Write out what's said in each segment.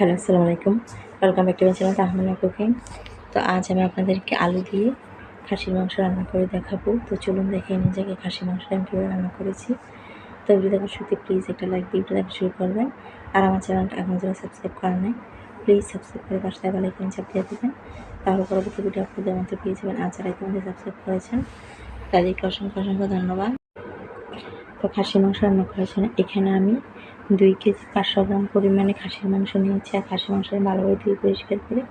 Hello, আসসালামু আলাইকুম। Welcome back to my channel Tahmana cooking তো আজ আমি আপনাদেরকে আলু দিয়ে খাসির মাংস রান্না করে দেখাবো। তো চলুন দেখে নিয়ে যাকে খাসির মাংসটা আমি কীভাবে রান্না করেছি। তো ভিডিও দেখার প্লিজ একটা লাইক দিয়ে ভিডিও দেখা শুরু করবেন। আর আমার চ্যানেলটা এখন যারা সাবস্ক্রাইব করা নেই প্লিজ সাবস্ক্রাইব করে পাশে থাকা লাইক চাপ দিয়ে দেবেন। তাহলে পরবর্তী ভিডিও দেওয়ার মতো পেয়ে যাবেন। আর যারা ইতিমধ্যে সাবস্ক্রাইব করেছেন, তাদেরকে অসংখ্য অসংখ্য ধন্যবাদ। তো খাসি মাংস রান্না করেছেন এখানে আমি দুই কেজি পাঁচশো গ্রাম পরিমাণে খাসির মাংস নিয়েছি, আর খাসির মাংস ভালোভাবে ধুয়ে পরিষ্কার করে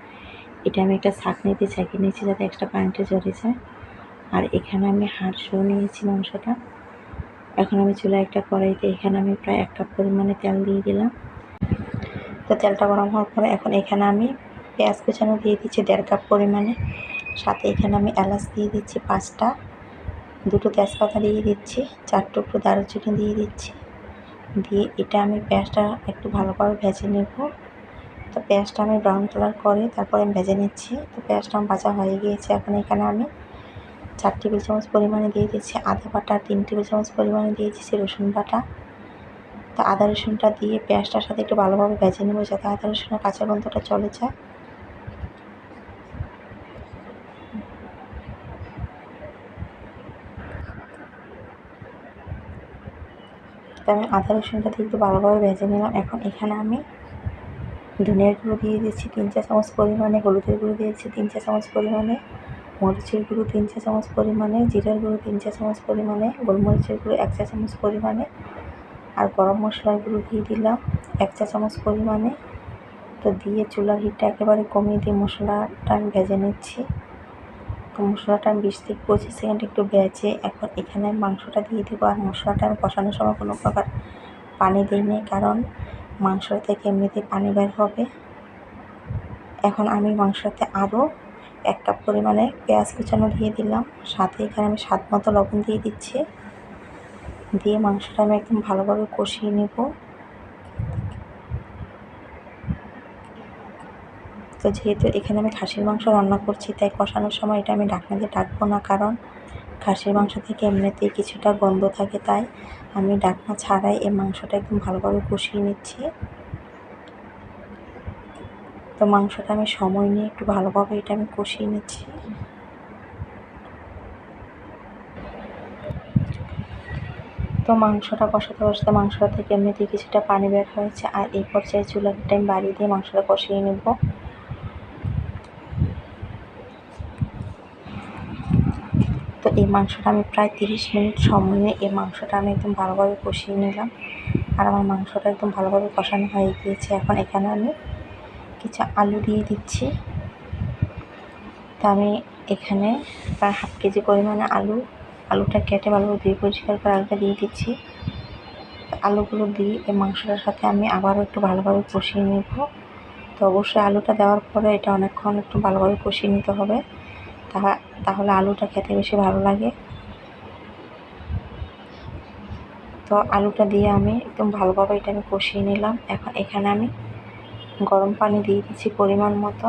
এটা আমি একটা নিতে ছাঁকিয়ে নিয়েছি যাতে একটা পানিটা জড়ে যায়। আর এখানে আমি হাড়সহ নিয়েছি মাংসটা। এখন আমি চুলা একটা কড়াইতে, এখানে আমি প্রায় এক কাপ পরিমাণে তেল দিয়ে দিলাম। তো তেলটা গরম হওয়ার পরে এখন এখানে আমি পেঁয়াজ কুচানো দিয়ে দিচ্ছি দেড় কাপ পরিমাণে। সাথে এখানে আমি এলাচ দিয়ে দিচ্ছি পাঁচটা। দুটো তেজপাতা দিয়ে দিচ্ছি, চার টুকরো দারুচিনি দিয়ে দিচ্ছি। দিয়ে এটা আমি পেঁয়াজটা একটু ভালোভাবে ভেজে নেব। তো পেঁয়াজটা আমি ব্রাউন কালার করে তারপরে আমি ভেজে নিচ্ছি। তো পেঁয়াজটা আমার ভাজা হয়ে গিয়েছে। এখন এখানে আমি চার টেবিল চামচ পরিমাণে দিয়ে দিচ্ছি আদা বাটা, তিন টেবিল চামচ পরিমাণে দিয়ে দিচ্ছি রসুন বাটা। তো আদা রসুনটা দিয়ে পেঁয়াজটার সাথে একটু ভালোভাবে ভেজে নেব যাতে আদা রসুনের কাঁচা গন্ধটা চলে যায়। তো আমি আদা রসুনটা একটু ভালোভাবে ভেজে নিলাম। এখন এখানে আমি ধনিয়ার গুঁড়ো দিয়ে দিচ্ছি তিন চা চামচ পরিমাণে, হলুদের গুঁড়ো দিয়েছি, তিন চা চামচ পরিমাণে, মরিচের গুঁড়ো তিন চা চামচ পরিমাণে, জিরার গুঁড়ো তিন চা চামচ পরিমাণে, গোলমরিচের গুঁড়ো এক চা চামচ পরিমাণে, আর গরম মশলার গুঁড়ো দিয়ে দিলাম এক চা চামচ পরিমাণে। তো দিয়ে চুলার হিটটা একেবারে কমিয়ে দিয়ে মশলাটা আমি ভেজে নিচ্ছি। তো মশলাটা বিশ থেকে পঁচিশ সেকেন্ড একটু ভেজে এখন এখানে মাংসটা দিয়ে দেবো। আর মশলাটা আমি কষানোর সময় কোনো প্রকার পানি দিইনি কারণ মাংস থেকে এমনিতেই পানি বের হবে। এখন আমি মাংসতে আরও এক কাপ পরিমাণে পেঁয়াজ কুচানো দিয়ে দিলাম। সাথে এখানে আমি স্বাদ মতো লবণ দিয়ে দিচ্ছি। দিয়ে মাংসটা আমি একদম ভালোভাবে কষিয়ে নেব। তো যেহেতু এখানে আমি খাসির মাংস রান্না করছি, তাই কষানোর সময় এটা আমি ঢাকনা দিয়ে ডাকবো না, কারণ খাসির মাংস থেকে এমনিতেই কিছুটা গন্ধ থাকে, তাই আমি ডাকনা ছাড়াই এই মাংসটা একদম ভালোভাবে কষিয়ে নিচ্ছি। তো মাংসটা আমি সময় নিয়ে একটু ভালোভাবে এটা আমি কষিয়ে নিচ্ছি। তো মাংসটা কষাতে কষাতে মাংসটা থেকে এমনিতেই কিছুটা পানি বের হয়েছে, আর এই পর্যায়ে চুলার আমি বাড়িয়ে দিয়ে মাংসটা কষিয়ে নেব। তো এই মাংসটা আমি প্রায় তিরিশ মিনিট সময় নিয়ে এই মাংসটা আমি একদম ভালোভাবে কষিয়ে নিলাম। আর আমার মাংসটা একদম ভালোভাবে কষানো হয়ে গিয়েছে। এখন এখানে আমি কিছু আলু দিয়ে দিচ্ছি। তো আমি এখানে প্রায় হাফ কেজি পরিমাণে আলু, আলুটা কেটে ভালোভাবে ধুয়ে পরিষ্কার করে আলুটা দিয়ে দিচ্ছি। আলুগুলো দিয়ে এই মাংসটার সাথে আমি আবারও একটু ভালোভাবে কষিয়ে নেব। তো অবশ্যই আলুটা দেওয়ার পরে এটা অনেকক্ষণ একটু ভালোভাবে কষিয়ে নিতে হবে। তাহলে আলুটা খেতে বেশি ভালো লাগে। তো আলুটা দিয়ে আমি একদম ভালোভাবে এটা আমি কষিয়ে নিলাম। এখন এখানে আমি গরম পানি দিয়ে দিচ্ছি পরিমাণ মতো।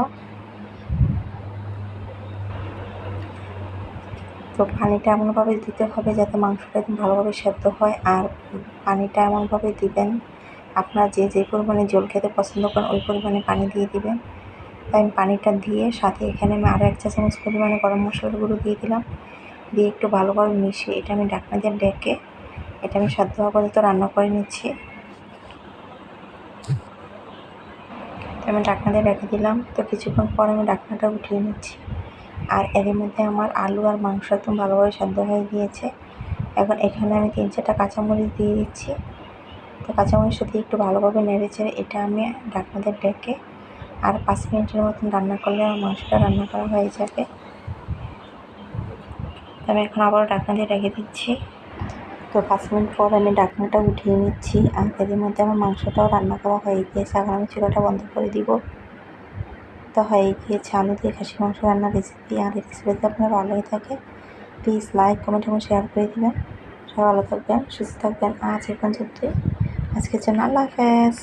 তো পানিটা এমনভাবে দিতে হবে যাতে মাংসটা একদম ভালোভাবে সেদ্ধ হয়। আর পানিটা এমনভাবে দিবেন, আপনারা যে যে পরিমাণে জল খেতে পছন্দ করেন ওই পরিমাণে পানি দিয়ে দিবেন। তাই আমি পানিটা দিয়ে সাথে এখানে আমি আরও এক চা চামচ পরিমাণে গরম মশলার গুঁড়ো দিয়ে দিলাম। দিয়ে একটু ভালোভাবে মিশিয়ে এটা আমি ঢাকনা দিয়ে ডেকে এটা আমি সাধ্য পর্যন্ত রান্না করে নিচ্ছি। আমি ঢাকনা দিয়ে রেখে দিলাম। তো কিছুক্ষণ পর আমি ঢাকনাটা উঠিয়ে নিচ্ছি। আর এর মধ্যে আমার আলু আর মাংস একদম ভালোভাবে সেদ্ধ হয়ে গিয়েছে। এখন এখানে আমি তিন চারটা কাঁচামরিচ দিয়ে দিচ্ছি। তো কাঁচামরিচটা দিয়ে একটু ভালোভাবে নেড়ে চেড়ে এটা আমি ঢাকনা দিয়ে ডেকে আর পাঁচ মিনিটের মতন রান্না করলে আমার মাংসটা রান্না করা হয়ে যাবে। আমি এখন আবার ঢাকনা দিয়ে রেখে দিচ্ছি। তো পাঁচ মিনিট পর আমি ঢাকনাটা উঠিয়ে নিচ্ছি। আর এর মধ্যে আমার মাংসটাও রান্না করা হয়ে গিয়েছে। এখন আমি চুলাটা বন্ধ করে দিব। তো হয়ে গিয়েছে আলু দিয়ে খাসি মাংস রান্নার রেসিপি আর এই রেসিপিতে আপনার ভালো ভালোই থাকে প্লিজ লাইক কমেন্ট এবং শেয়ার করে দেবেন। সবাই ভালো থাকবেন, সুস্থ থাকবেন। আজ এখন পর্যন্তই। আজকের জন্য আল্লাহ হাফেজ।